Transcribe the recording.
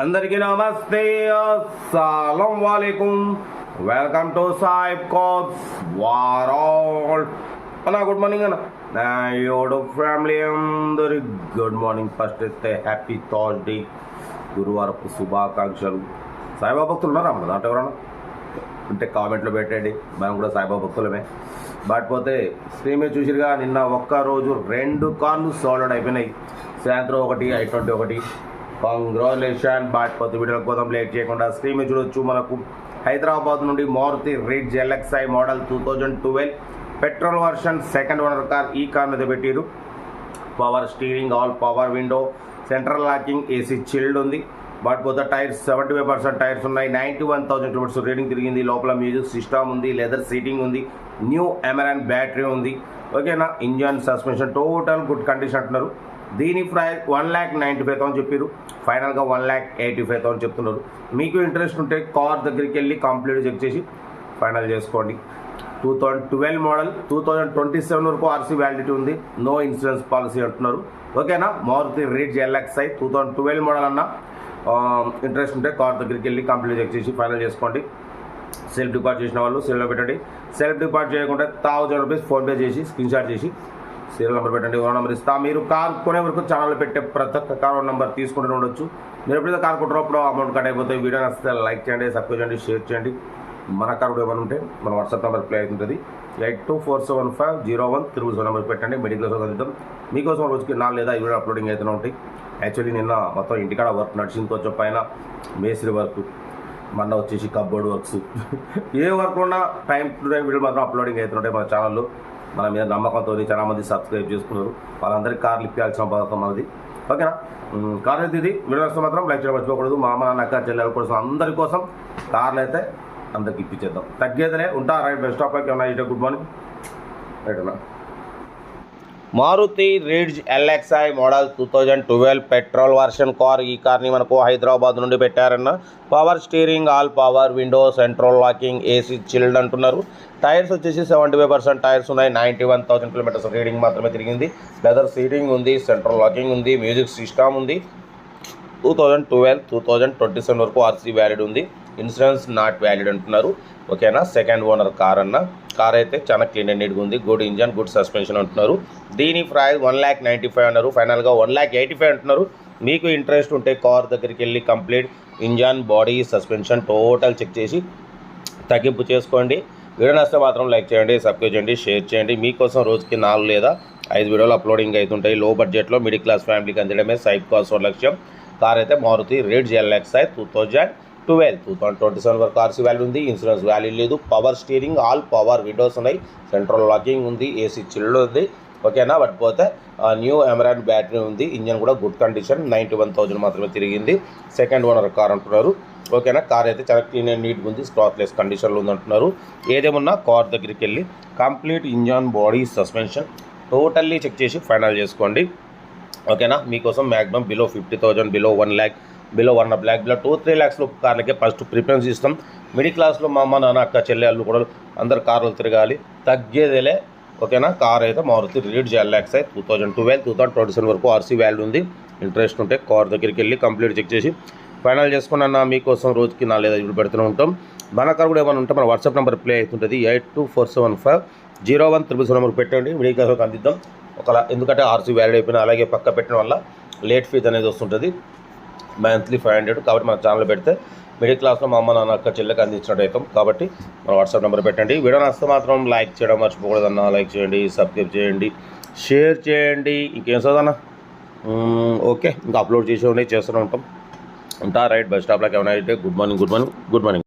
అందరికీ నమస్తే. అస్సలం వాలేకుం. వెల్కమ్ టు సాయిబ్ కోప్స్ వారాల్. అన్న గుడ్ మార్నింగ్ అన్న. నా యోడు ఫ్యామిలీ అందరి గుడ్ మార్నింగ్. ఫస్ట్ అయితే హ్యాపీ థర్స్డే. గురువారపు శుభాకాంక్షలు. సాయిబాబా భక్తులు ఉన్నారా మన దాంట్లో ఎవరన్నా? ఉంటే కామెంట్లో పెట్టండి. మనం కూడా సాయిబాబా భక్తులమే. బట్ పోతే చూసిరుగా నిన్న ఒక్క రోజు రెండు కార్లు సోల్డ్ అయిపోయినాయి. సాయంత్రం ఒకటి ఐ ట్వంటీ ఒకటి. కంగ్రాచులేషన్ బాట్ పోతే వీడియోకి కోసం లేట్ చేయకుండా స్క్రీన్ మీద చూడొచ్చు. మనకు హైదరాబాద్ నుండి Maruti Ritz LXI model two thousand twelve petrol version second owner car ఈ కార్ మీద పెట్టారు. Power steering all power window central locking AC chilled ఉంది. బట్ పోతే tyres seventy five percent tyres ఉన్నాయి. Ninety one thousand kilometres reading తిరిగింది. లోపల music system ఉంది leather seating ఉంది న్యూ ఎమరాన్ బ్యాటరీ ఉంది. ఓకేనా engine suspension total good condition అంటున్నారు. దీని price one lakh ninety five thousand చెప్పారు ఫైనల్గా one lakh eighty five thousand చెప్తున్నారు. మీకు ఇంట్రెస్ట్ ఉంటే కార్ దగ్గరికి వెళ్ళి కంప్లీట్ చెక్ చేసి ఫైనల్ చేసుకోండి. Two thousand twelve model two thousand twenty seven వరకు ఆర్సీ వ్యాలిడిటీ ఉంది. నో ఇన్సూరెన్స్ పాలసీ అంటున్నారు. ఓకేనా? Maruti Ritz LXI two thousand twelve model అన్న ఇంట్రెస్ట్ ఉంటే కార్ దగ్గరికి వెళ్ళి కంప్లీట్ చెక్ చేసి ఫైనల్ చేసుకోండి. సెల్ఫ్ డిపార్ట్ చేసిన వాళ్ళు సెల్లో పెట్టండి. సెల్ఫ్ డిపార్ట్ చేయకుండా థౌజండ్ రూపీస్ ఫోన్పే చేసి స్క్రీన్ షాట్ చేసి సీరియల్ నెంబర్ పెట్టండి ఓనర్ నెంబర్ ఇస్తా. మీరు కార్ కొనే వరకు ఛానల్ పెట్టే ప్రతి ఒక్క కార్ నెంబర్ తీసుకుంటూ ఉండొచ్చు. మీరు ఎప్పుడైతే కార్ కొట్టినప్పుడు అమౌంట్ కట్ అయిపోతే వీడియో నచ్చితే లైక్ చేయండి సబ్స్క్రైబ్ చేయండి షేర్ చేయండి. మన కార్ కూడా ఏమైనా ఉంటే మన వాట్సాప్ నెంబర్ ప్లే అవుతుంటుంది. Eight two four seven five zero one triple seven number పెట్టండి. మెడికల్ చదివిద్దాం మీకోసం రోజుకి నాలుగు లేదా వీడియో అప్లోడింగ్ అవుతూనే ఉంటాయి. యాక్చువల్లీ నిన్న మొత్తం ఇంటికాడ వర్క్ నడిచింది కొంచెం పైన మేస్త్రి వర్క్ మొన్న వచ్చేసి కబ్బోర్డ్ వర్క్స్ ఏ వర్క్ ఉన్నా టైం టు టైం వీడియో మాత్రం అప్లోడింగ్ అవుతుంటాయి మన ఛానల్లో మన మీద నమ్మకంతో చాలామంది సబ్స్క్రైబ్ చేసుకున్నారు. వాళ్ళందరికీ కార్లు ఇప్పించాల్సిన బాధ మనది. ఓకేనా? కార్లు కార్ అయితే ఇది. వీడియో మాత్రం లైక్ చేయడం మర్చిపోకూడదు. మా అమ్మ అక్క చెల్లెల కోసం అందరి కోసం కార్లు అయితే అందరికి ఇప్పించేద్దాం. తగ్గేదిలే. ఉంటా రైట్ బెస్ట్ ఆఫ్ లైక్ ఏమన్నా గుడ్ మార్నింగ్. రైట్ అన్నా. Maruti Ritz LXI model two thousand twelve petrol version car ఈ కార్ని మనకు హైదరాబాద్ నుండి పెట్టారన్న. Power steering all power window central locking AC chilled అంటున్నారు. టైర్స్ వచ్చేసి సెవెంటీ ఫైవ్ పర్సెంట్ టైర్స్ ఉన్నాయి. Ninety one thousand kilometres reading మాత్రమే తిరిగింది. లెదర్ సీటింగ్ ఉంది సెంట్రల్ లాకింగ్ ఉంది మ్యూజిక్ సిస్టమ్ ఉంది. Two thousand twelve two thousand twenty seven వరకు RC valid ఉంది. ఇన్సూరెన్స్ నాట్ వ్యాలిడ్ అంటున్నారు. ఓకేనా? సెకండ్ ఓనర్ కార్ అన్న కార్ అయితే చాలా క్లీన్ అండ్ నీట్గా ఉంది. గుడ్ ఇంజన్ గుడ్ సస్పెన్షన్ అంటున్నారు. దీని price one lakh ninety five అన్నారు. ఫైనల్గా వన్ ల్యాక్ ఎయిటీ ఫైవ్ అంటున్నారు. మీకు ఇంట్రెస్ట్ ఉంటే కార్ దగ్గరికి వెళ్ళి complete engine body suspension total check చేసి తగ్గింపు చేసుకోండి. వీడియో నచ్చితే మాత్రం లైక్ చేయండి సబ్స్క్రైబ్ చేయండి షేర్ చేయండి. మీకోసం రోజుకి నాలుగు లేదా ఐదు వీడియోలు అప్లోడింగ్ అవుతుంటాయి. లో బడ్జెట్లో మిడిల్ క్లాస్ ఫ్యామిలీకి అందడమే సైడ్ కాస్ట్ లక్ష్యం కార్ అయితే Maruti Ritz LXI two thousand. Twelve. Two thousand twenty seven వరకు ఆర్సీ వాల్యూ ఉంది ఇన్సూరెన్స్ వాల్యూ లేదు power steering all power windows ఉన్నాయి సెంట్రల్ లాకింగ్ ఉంది ఏసీ చిల్డ్ ఉంది ఓకేనా? బట్ పోతే న్యూ ఎమరాన్ బ్యాటరీ ఉంది ఇంజన్ కూడా good condition ninety one thousand మాత్రమే తిరిగింది సెకండ్ ఓనర్ కార్ అంటున్నారు ఓకేనా? కార్ అయితే చాలా క్లీన్ అండ్ నీట్గా ఉంది స్క్రాచ్లెస్ కండిషన్లో ఉంది అంటున్నారు. ఏదేమన్నా కార్ దగ్గరికి వెళ్ళి complete engine body suspension totally check చేసి ఫైనల్ చేసుకోండి ఓకేనా? మీకోసం maximum below fifty thousand below one lakh below one lakh. Below two three ల్యాక్స్లో కార్లకే ఫస్ట్ ప్రిఫరెన్స్ ఇస్తాం. మిడిల్ క్లాస్లో మా అమ్మ నాన్న అక్క చెల్లెళ్ళు కూడా అందరు కార్లు తిరగాలి. తగ్గేదేలే ఓకేనా? కార్ అయితే మారుతి రీడ్ ల్యాక్స్ అయితే two thousand twelve two thousand twenty seven వరకు ఆర్సీ వాల్యూ ఉంది. ఇంట్రెస్ట్ ఉంటే కార్ దగ్గరికి వెళ్ళి కంప్లీట్ చెక్ చేసి ఫైనల్ చేసుకున్నా మీకోసం రోజుకి నా లేదా ఇప్పుడు పెడుతూనే ఉంటాం. మన కార్ కూడా ఏమైనా ఉంటే మన వాట్సాప్ నెంబర్ ప్లే అవుతుంటుంది. Eight two four seven five zero one triple seven number పెట్టండి. మిడిల్ క్లాస్లోకి అందిద్దాం. ఒకలా ఎందుకంటే ఆర్సీ వ్యాలిడ్ అయిపోయినా అలాగే పక్క పెట్టడం వల్ల లేట్ ఫీజ్ అనేది వస్తుంటుంది. మంత్లీ ఫైవ్ హండ్రెడ్ కాబట్టి మన ఛానల్ పెడితే మిడిల్ క్లాస్లో మా అమ్మ నాన్న అక్క చెల్లెకి అందించినట్టు అవుతాం. కాబట్టి మన వాట్సాప్ నెంబర్ పెట్టండి. వీడియో నచ్చితే మాత్రం లైక్ చేయడం మర్చిపోకూడదన్న. లైక్ చేయండి సబ్స్క్రైబ్ చేయండి షేర్ చేయండి. ఇంకేం చదవన్నా ఓకే. ఇంకా అప్లోడ్ చేసి ఉన్నాయి చేస్తూనే ఉంటాం. ఉంటా రైట్ బస్ స్టాప్లోకి ఏమైనా అయితే good morning good morning good morning.